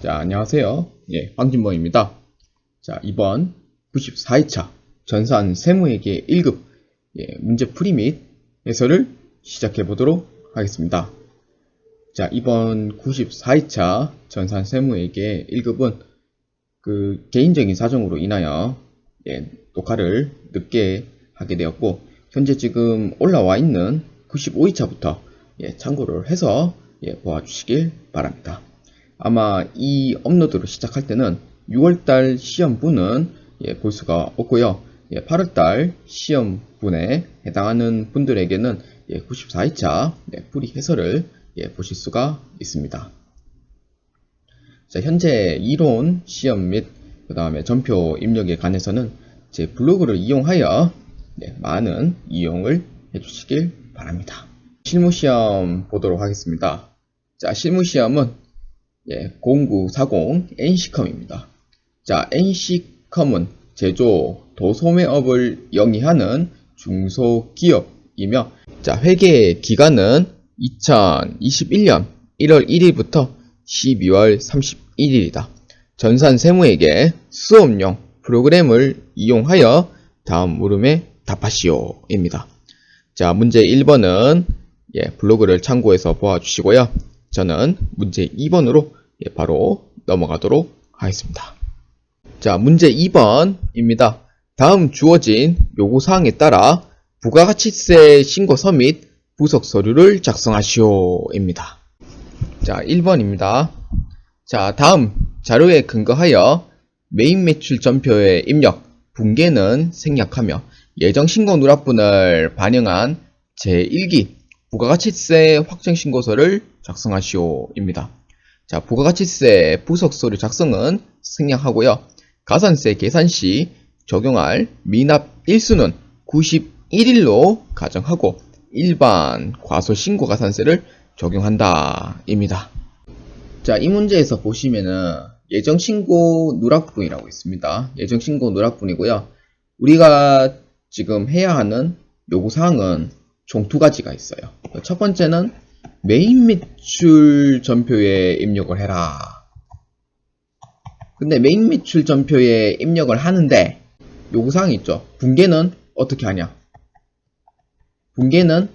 자, 안녕하세요. 예, 황진범입니다. 자, 이번 94회차 전산 세무회계 1급 예, 문제풀이 및 해설을 시작해 보도록 하겠습니다. 자, 이번 94회차 전산 세무회계 1급은 그 개인적인 사정으로 인하여 예, 녹화를 늦게 하게 되었고 현재 지금 올라와 있는 95회차부터 예, 참고를 해서 예, 보아주시길 바랍니다. 아마 이 업로드를 시작할 때는 6월달 시험분은 예, 볼 수가 없고요. 예, 8월달 시험분에 해당하는 분들에게는 예, 94회차 예, 풀이 해설을 예, 보실 수가 있습니다. 자, 현재 이론 시험 및 그 다음에 전표 입력에 관해서는 제 블로그를 이용하여 네, 많은 이용을 해주시길 바랍니다. 실무 시험 보도록 하겠습니다. 자, 실무 시험은 예, 0940 NC컴입니다. 자, NC컴은 제조, 도소매업을 영위하는 중소기업이며, 자, 회계 기간은 2021년 1월 1일부터 12월 31일이다. 전산 세무에게 수업용 프로그램을 이용하여 다음 물음에 답하시오입니다. 자, 문제 1번은 예, 블로그를 참고해서 보아주시고요. 저는 문제 2번으로 예, 바로 넘어가도록 하겠습니다. 자, 문제 2번입니다. 다음 주어진 요구사항에 따라 부가가치세 신고서 및 부속 서류를 작성하시오입니다. 자, 1번입니다. 자, 다음 자료에 근거하여 메인 매출 전표의 입력, 붕괴는 생략하며 예정 신고 누락분을 반영한 제1기 부가가치세 확정신고서를 작성하시오입니다. 자, 부가가치세 부석서류 작성은 생략하고요. 가산세 계산 시 적용할 미납 일수는 91일로 가정하고 일반 과소신고 가산세를 적용한다. 입니다. 자, 이 문제에서 보시면은 예정신고 누락분이라고 있습니다. 예정신고 누락분이고요. 우리가 지금 해야 하는 요구사항은 총 두 가지가 있어요. 첫 번째는 메인 매출 전표에 입력을 해라. 근데 메인 매출 전표에 입력을 하는데 요구사항이 있죠. 붕괴는 어떻게 하냐? 붕괴는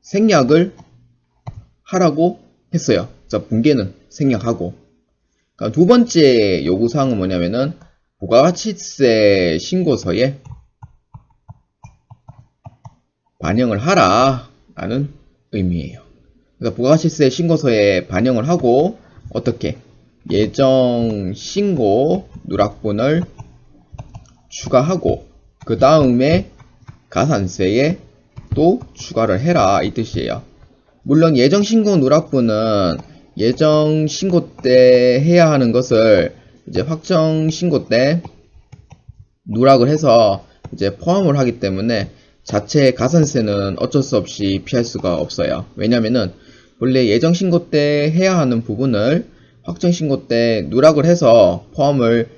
생략을 하라고 했어요. 자, 붕괴는 생략하고. 그러니까 두 번째 요구사항은 뭐냐면은 부가가치세 신고서에 반영을 하라 라는 의미예요. 그래서 부가가치세 신고서에 반영을 하고 어떻게 예정 신고 누락분을 추가하고 그 다음에 가산세에 또 추가를 해라 이 뜻이에요. 물론 예정 신고 누락분은 예정 신고 때 해야 하는 것을 이제 확정 신고 때 누락을 해서 이제 포함을 하기 때문에 자체 가산세는 어쩔 수 없이 피할 수가 없어요. 왜냐면은 원래 예정 신고 때 해야 하는 부분을 확정 신고 때 누락을 해서 포함을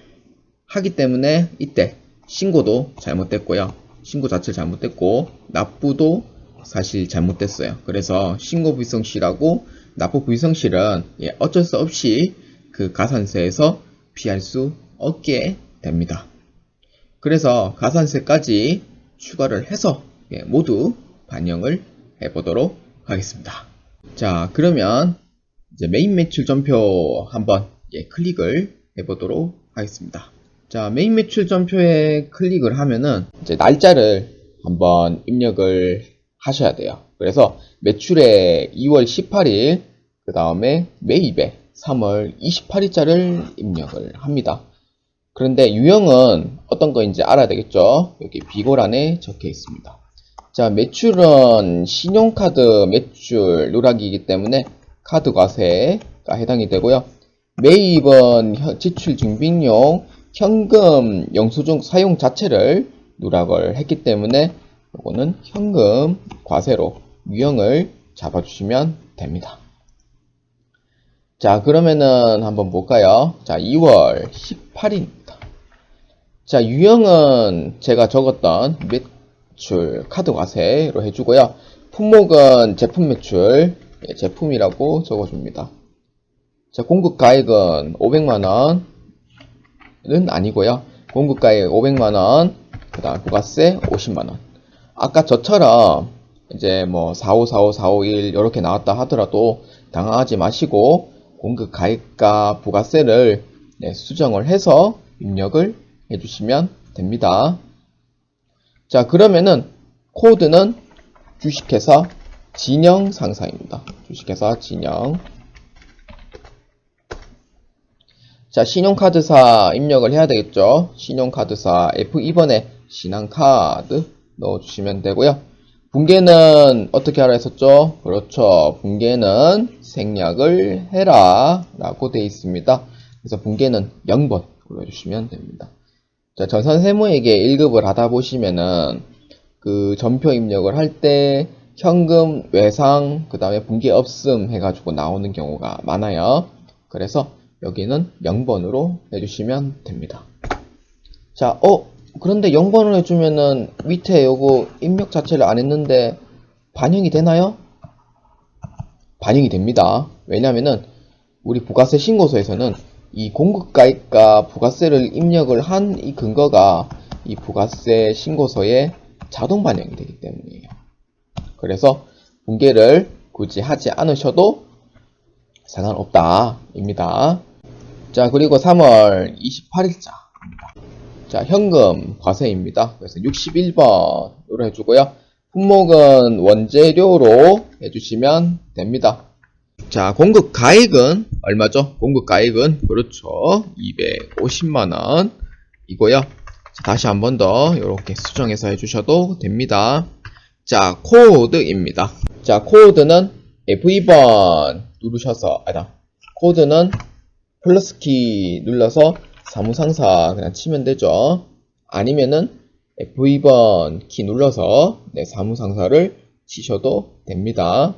하기 때문에 이때 신고도 잘못됐고요. 신고 자체 잘못됐고 납부도 사실 잘못됐어요. 그래서 신고 불성실하고 납부 불성실은 예, 어쩔 수 없이 그 가산세에서 피할 수 없게 됩니다. 그래서 가산세까지 추가를 해서 예, 모두 반영을 해보도록 하겠습니다. 자, 그러면 이제 메인 매출 전표 한번 예, 클릭을 해보도록 하겠습니다. 자, 메인 매출 전표에 클릭을 하면은 이제 날짜를 한번 입력을 하셔야 돼요. 그래서 매출에 2월 18일, 그 다음에 매입에 3월 28일자를 입력을 합니다. 그런데 유형은 어떤 거인지 알아야 되겠죠? 여기 비고란에 적혀 있습니다. 자, 매출은 신용카드 매출 누락이기 때문에 카드 과세가 해당이 되고요. 매입은 지출 증빙용 현금 영수증 사용 자체를 누락을 했기 때문에 이거는 현금 과세로 유형을 잡아주시면 됩니다. 자, 그러면은 한번 볼까요? 자, 2월 18일입니다. 자, 유형은 제가 적었던 매출 카드 과세로 해주고요. 품목은 제품 매출, 예, 제품이라고 적어줍니다. 자, 공급 가액은 500만원은 아니고요. 공급 가액 500만원, 그 다음 부가세 50만원. 아까 저처럼 이제 뭐 4545, 451 이렇게 나왔다 하더라도 당황하지 마시고 공급 가액과 부가세를 네, 수정을 해서 입력을 해주시면 됩니다. 자, 그러면은 코드는 주식회사 진영 상사입니다. 주식회사 진영. 자, 신용카드사 입력을 해야 되겠죠. 신용카드사 F2번에 신한카드 넣어주시면 되고요. 붕괴는 어떻게 하라 했었죠? 그렇죠. 붕괴는 생략을 해라 라고 되어 있습니다. 그래서 붕괴는 0번 눌러주시면 됩니다. 자, 전선 세무에게 1급을 하다 보시면은 그 전표 입력을 할 때 현금 외상 그 다음에 붕괴 없음 해가지고 나오는 경우가 많아요. 그래서 여기는 0번으로 해주시면 됩니다. 자, 어 그런데 0번을 해주면은 밑에 요거 입력 자체를 안 했는데 반영이 되나요? 반영이 됩니다. 왜냐면은 우리 부가세 신고서에서는 이 공급가액과 부가세를 입력을 한 이 근거가 이 부가세 신고서에 자동 반영이 되기 때문이에요. 그래서 붕괴를 굳이 하지 않으셔도 상관없다 입니다. 자 그리고 3월 28일자 자 현금 과세입니다. 그래서 61번으로 해주고요. 품목은 원재료로 해주시면 됩니다. 자, 공급 가액은 얼마죠? 공급 가액은 그렇죠. 250만 원 이고요. 자, 다시 한 번 더 이렇게 수정해서 해 주셔도 됩니다. 자, 코드입니다. 자, 코드는 F2번 누르셔서, 아니다. 코드는 플러스 키 눌러서 사무상사 그냥 치면 되죠. 아니면은 F2번 키 눌러서 네, 사무상사를 치셔도 됩니다.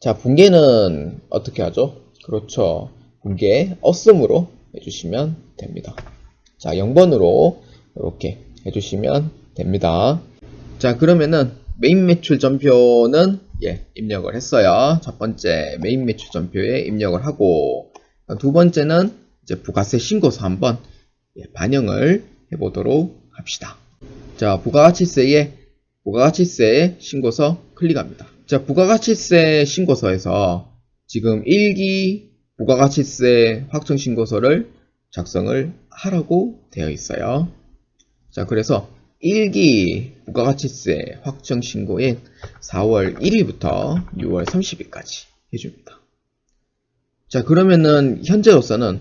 자, 붕괴는 어떻게 하죠? 그렇죠. 붕괴 없음으로 해주시면 됩니다. 자, 0번으로 이렇게 해주시면 됩니다. 자, 그러면은 메인 매출 전표는 예, 입력을 했어요. 첫 번째 메인 매출 전표에 입력을 하고 두 번째는 이제 부가세 신고서 한번 예, 반영을 해보도록 합시다. 자, 부가가치세에 부가가치세 신고서 클릭합니다. 자, 부가가치세 신고서에서 지금 1기 부가가치세 확정 신고서를 작성을 하라고 되어 있어요. 자, 그래서 1기 부가가치세 확정 신고인 4월 1일부터 6월 30일까지 해줍니다. 자, 그러면은 현재로서는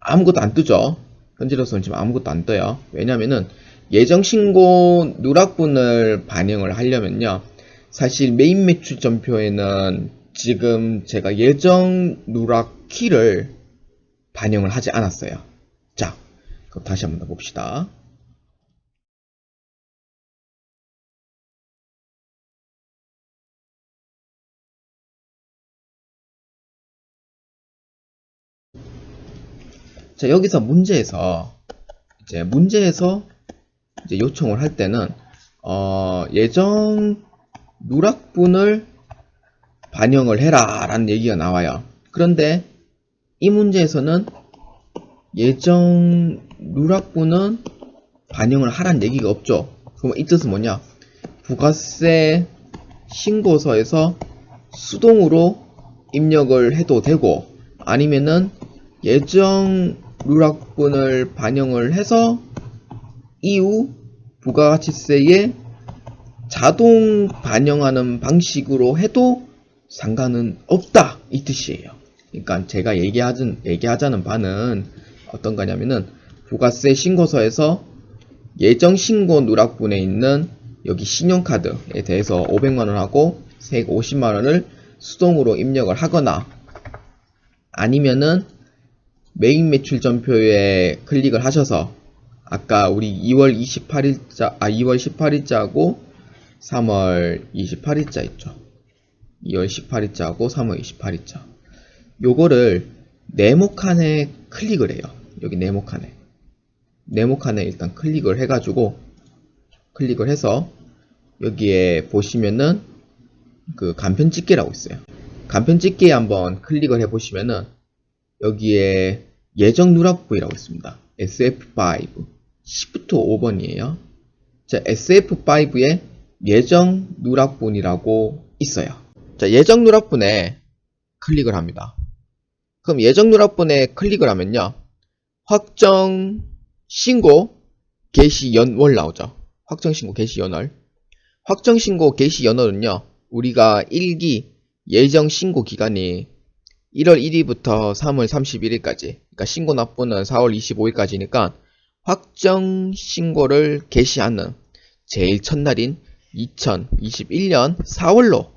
아무것도 안 뜨죠. 현재로서는 지금 아무것도 안 떠요. 왜냐면은 예정 신고 누락분을 반영을 하려면요. 사실 메인 매출 전표에는 지금 제가 예정 누락 키를 반영을 하지 않았어요. 자, 그럼 다시 한번 더 봅시다. 자, 여기서 문제에서 이제 문제에서 이제 요청을 할 때는 어, 예정 누락분을 반영을 해라 라는 얘기가 나와요. 그런데 이 문제에서는 예정 누락분은 반영을 하란 얘기가 없죠. 그럼 이 뜻은 뭐냐? 부가세 신고서에서 수동으로 입력을 해도 되고 아니면은 예정 누락분을 반영을 해서 이후 부가가치세에 자동 반영하는 방식으로 해도 상관은 없다 이 뜻이에요. 그러니까 제가 얘기하자는, 얘기하자는 바는 어떤 거냐면은 부가세 신고서에서 예정 신고 누락분에 있는 여기 신용카드에 대해서 500만원 하고 세액 50만원을 수동으로 입력을 하거나 아니면은 메인 매출 전표에 클릭을 하셔서 아까 우리 2월 28일자 아 2월 18일자하고 3월 28일자 있죠. 2월 18일자하고 3월 28일자. 요거를 네모 칸에 클릭을 해요. 여기 네모 칸에. 네모 칸에 일단 클릭을 해가지고 클릭을 해서 여기에 보시면은 그 간편 집계라고 있어요. 간편 찍기에 한번 클릭을 해보시면은 여기에 예정 누락부이라고 있습니다. SF5 Shift 5번이에요. 자, SF5에 예정 누락분이라고 있어요. 자, 예정 누락분에 클릭을 합니다. 그럼 예정 누락분에 클릭을 하면요. 확정 신고 개시 연월 나오죠. 확정 신고 개시 연월. 확정 신고 개시 연월은요. 우리가 1기 예정 신고 기간이 1월 1일부터 3월 31일까지. 그러니까 신고 납부는 4월 25일까지니까 확정 신고를 개시하는 제일 첫날인 2021년 4월로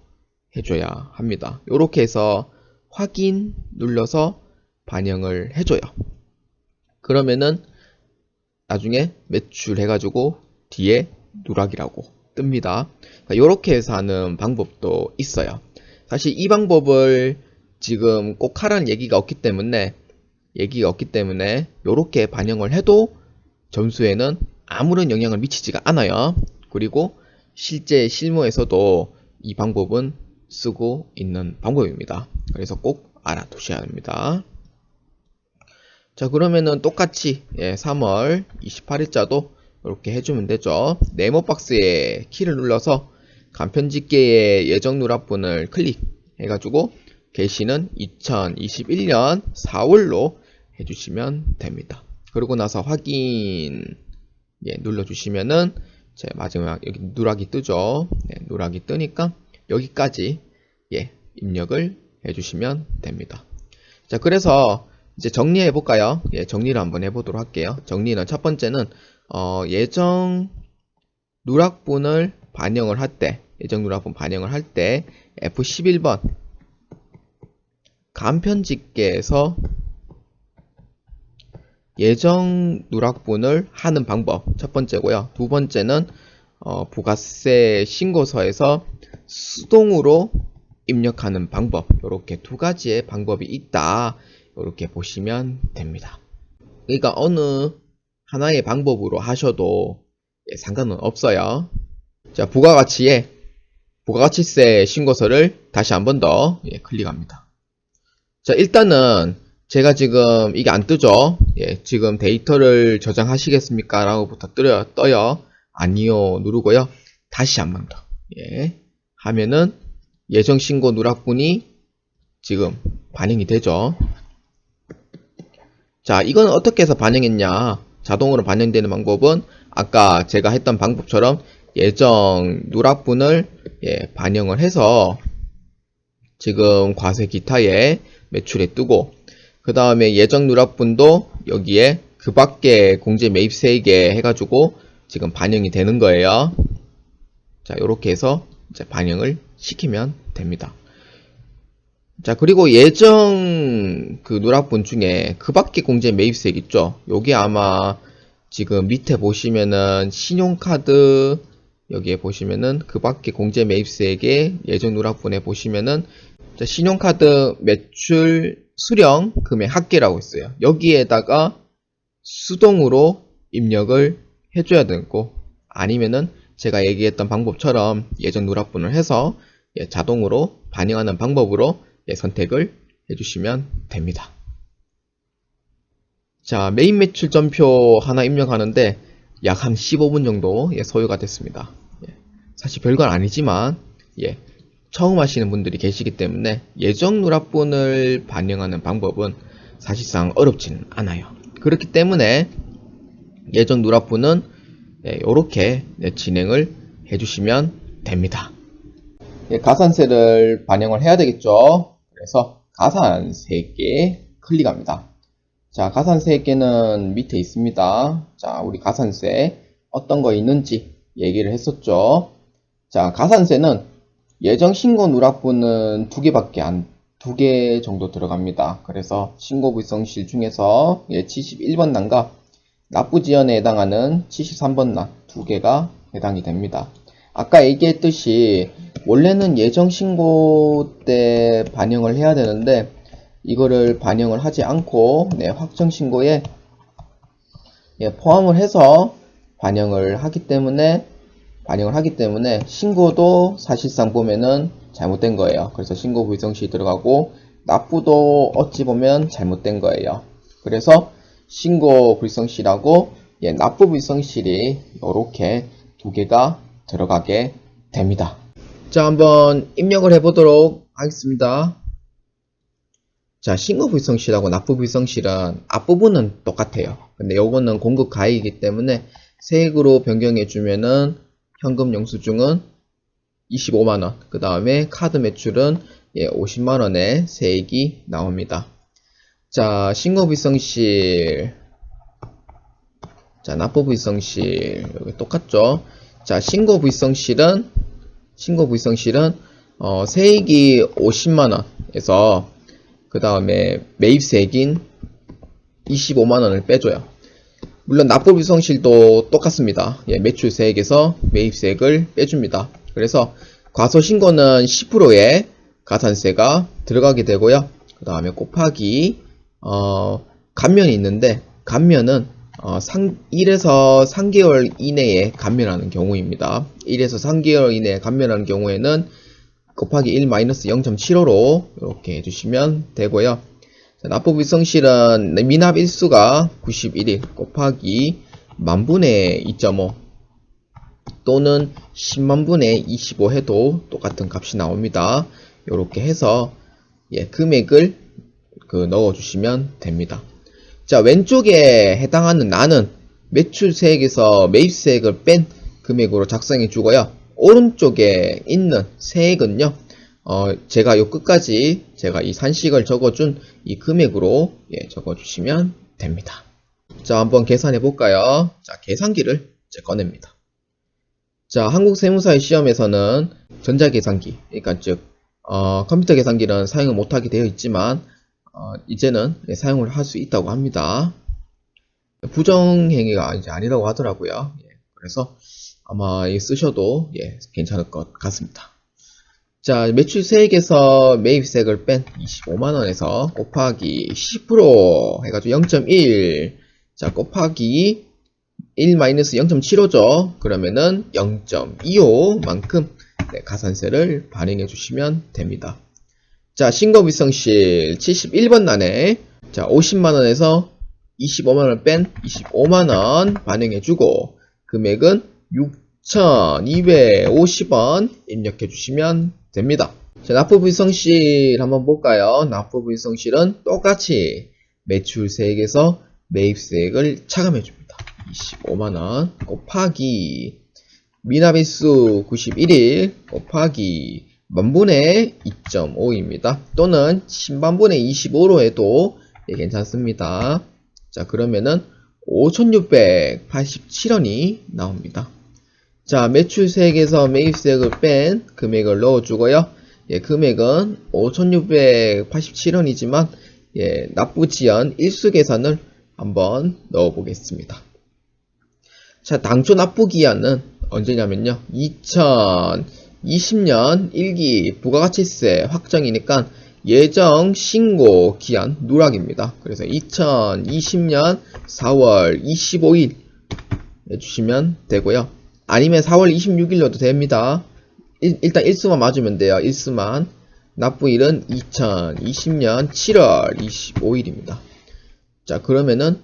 해줘야 합니다. 이렇게 해서 확인 눌러서 반영을 해줘요. 그러면은 나중에 매출 해가지고 뒤에 누락이라고 뜹니다. 이렇게 해서 하는 방법도 있어요. 사실 이 방법을 지금 꼭 하라는 얘기가 없기 때문에 얘기가 없기 때문에 이렇게 반영을 해도 점수에는 아무런 영향을 미치지가 않아요. 그리고 실제 실무에서도 이 방법은 쓰고 있는 방법입니다. 그래서 꼭 알아두셔야 합니다. 자 그러면은 똑같이 예, 3월 28일자도 이렇게 해주면 되죠. 네모 박스에 키를 눌러서 간편집계의 예정 누락분을 클릭해가지고 게시는 2021년 4월로 해주시면 됩니다. 그러고 나서 확인 예, 눌러주시면은 제 마지막 여기 누락이 뜨죠. 네, 누락이 뜨니까 여기까지 예, 입력을 해주시면 됩니다. 자, 그래서 이제 정리해 볼까요? 예, 정리를 한번 해보도록 할게요. 정리는 첫 번째는 어, 예정 누락분을 반영을 할 때, 예정 누락분 반영을 할 때 F11번 간편 집계에서 예정 누락분을 하는 방법 첫 번째고요. 두 번째는 어, 부가세 신고서에서 수동으로 입력하는 방법 이렇게 두 가지의 방법이 있다 이렇게 보시면 됩니다. 그러니까 어느 하나의 방법으로 하셔도 예, 상관은 없어요. 자 부가가치에 부가가치세 신고서를 다시 한 번더 예, 클릭합니다. 자 일단은 제가 지금 이게 안 뜨죠? 예, 지금 데이터를 저장하시겠습니까? 라고 부터 떠요, 떠요. 아니요 누르고요. 다시 한번 더. 예, 하면은 예정 신고 누락분이 지금 반영이 되죠. 자, 이건 어떻게 해서 반영했냐? 자동으로 반영되는 방법은 아까 제가 했던 방법처럼 예정 누락분을 예, 반영을 해서 지금 과세 기타에 매출에 뜨고 그 다음에 예정 누락분도 여기에 그 밖에 공제 매입 세액에 해가지고 지금 반영이 되는 거예요. 자, 이렇게 해서 이제 반영을 시키면 됩니다. 자, 그리고 예정 그 누락분 중에 그 밖에 공제 매입세액 있죠? 요게 아마 지금 밑에 보시면은 신용카드 여기에 보시면은 그 밖에 공제 매입세액의 예정 누락분에 보시면은 신용카드 매출 수령 금액 합계라고 있어요. 여기에다가 수동으로 입력을 해줘야 되고 아니면은 제가 얘기했던 방법처럼 예정 누락분을 해서 예, 자동으로 반영하는 방법으로 예, 선택을 해주시면 됩니다. 자 메인 매출 전표 하나 입력하는데 약 한 15분 정도 예, 소요가 됐습니다. 예, 사실 별건 아니지만 예, 처음 하시는 분들이 계시기 때문에 예정 누락분을 반영하는 방법은 사실상 어렵지는 않아요. 그렇기 때문에 예정 누락분은 이렇게 네, 진행을 해주시면 됩니다. 예, 가산세를 반영을 해야 되겠죠. 그래서 가산세계 클릭합니다. 자, 가산세계는 밑에 있습니다. 자, 우리 가산세 어떤 거 있는지 얘기를 했었죠. 자, 가산세는 예정 신고 누락분은 두 개밖에 안, 두 개 정도 들어갑니다. 그래서 신고 불성실 중에서 예, 71번 난과 납부 지연에 해당하는 73번 난 두 개가 해당이 됩니다. 아까 얘기했듯이 원래는 예정 신고 때 반영을 해야 되는데 이거를 반영을 하지 않고 네, 확정 신고에 예, 포함을 해서 반영을 하기 때문에 반영을 하기 때문에 신고도 사실상 보면은 잘못된 거예요. 그래서 신고 불성시 들어가고 납부도 어찌 보면 잘못된 거예요. 그래서 신고 불성실하고 예, 납부 불성실이 이렇게 두 개가 들어가게 됩니다. 자, 한번 입력을 해보도록 하겠습니다. 자, 신고 불성실하고 납부 불성실은 앞부분은 똑같아요. 근데 요거는 공급 가액이기 때문에 세액으로 변경해 주면은 현금 영수증은 25만원, 그 다음에 카드 매출은 예, 50만원의 세액이 나옵니다. 자, 신고 불성실. 자, 납부 불성실. 여기 똑같죠? 자, 신고 불성실은, 신고 불성실은, 어, 세액이 50만원에서, 그 다음에 매입세액인 25만원을 빼줘요. 물론 납부 불성실도 똑같습니다. 예, 매출세액에서 매입세액을 빼줍니다. 그래서 과소신고는 10%의 가산세가 들어가게 되고요. 그 다음에 곱하기 어, 감면이 있는데 감면은 어, 상, 1에서 3개월 이내에 감면하는 경우입니다. 1에서 3개월 이내에 감면하는 경우에는 곱하기 1 마이너스 0.75로 이렇게 해주시면 되고요. 자, 납부 불성실은 미납 일수가 91일 곱하기 만분의 2.5 또는 10만분의 25 해도 똑같은 값이 나옵니다. 이렇게 해서 예, 금액을 그 넣어 주시면 됩니다. 자, 왼쪽에 해당하는 나는 매출세액에서 매입세액을 뺀 금액으로 작성해 주고요. 오른쪽에 있는 세액은요. 어, 제가 요 끝까지 제가 이 산식을 적어준 이 금액으로 예, 적어주시면 됩니다. 자, 한번 계산해 볼까요? 자, 계산기를 이제 꺼냅니다. 자, 한국 세무사의 시험에서는 전자계산기, 그러니까 즉 어, 컴퓨터 계산기는 사용을 못하게 되어 있지만 어, 이제는 예, 사용을 할 수 있다고 합니다. 부정행위가 이제 아니라고 하더라고요. 예, 그래서 아마 이 쓰셔도 예, 괜찮을 것 같습니다. 자, 매출 세액에서 매입세액을 뺀 25만원에서 곱하기 10% 해가지고 0.1 자, 곱하기 1-0.75죠. 그러면은 0.25만큼 네, 가산세를 발행해 주시면 됩니다. 자, 신고비성실 71번 난에 자, 50만원에서 25만원 뺀 25만원 반영해 주고 금액은 6,250원 입력해 주시면 됩니다. 자, 납부 불성실 한번 볼까요? 납부 불성실은 똑같이 매출세액에서 매입세액을 차감해 줍니다. 25만원 곱하기 미납일수 91일 곱하기 만분의 2.5입니다. 또는 10만분의 25로 해도 예, 괜찮습니다. 자 그러면은 5687원이 나옵니다. 자 매출세액에서 매입세액을 뺀 금액을 넣어주고요. 예, 금액은 5687원이지만 예, 납부지연 일수 계산을 한번 넣어보겠습니다. 자 당초 납부기한은 언제냐면요. 2020년 1기 부가가치세 확정이니까 예정 신고 기한 누락입니다. 그래서 2020년 4월 25일 해주시면 되고요. 아니면 4월 26일로도 됩니다. 일, 일단 일수만 맞으면 돼요. 일수만. 납부일은 2020년 7월 25일입니다. 자, 그러면은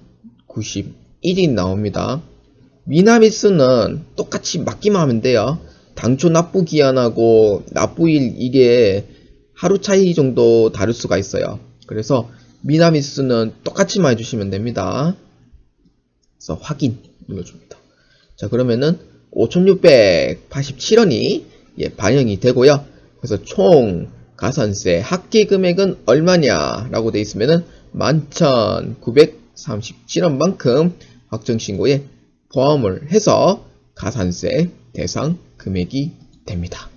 91이 나옵니다. 미납일수는 똑같이 맞기만 하면 돼요. 당초 납부 기한하고 납부일 이게 하루 차이 정도 다를 수가 있어요. 그래서 미납일수는 똑같이만 해주시면 됩니다. 그래서 확인 눌러줍니다. 자 그러면은 5687원이 예, 반영이 되고요. 그래서 총 가산세 합계 금액은 얼마냐 라고 되어 있으면은 11,937원만큼 확정 신고에 포함을 해서 가산세 대상 금액이 됩니다.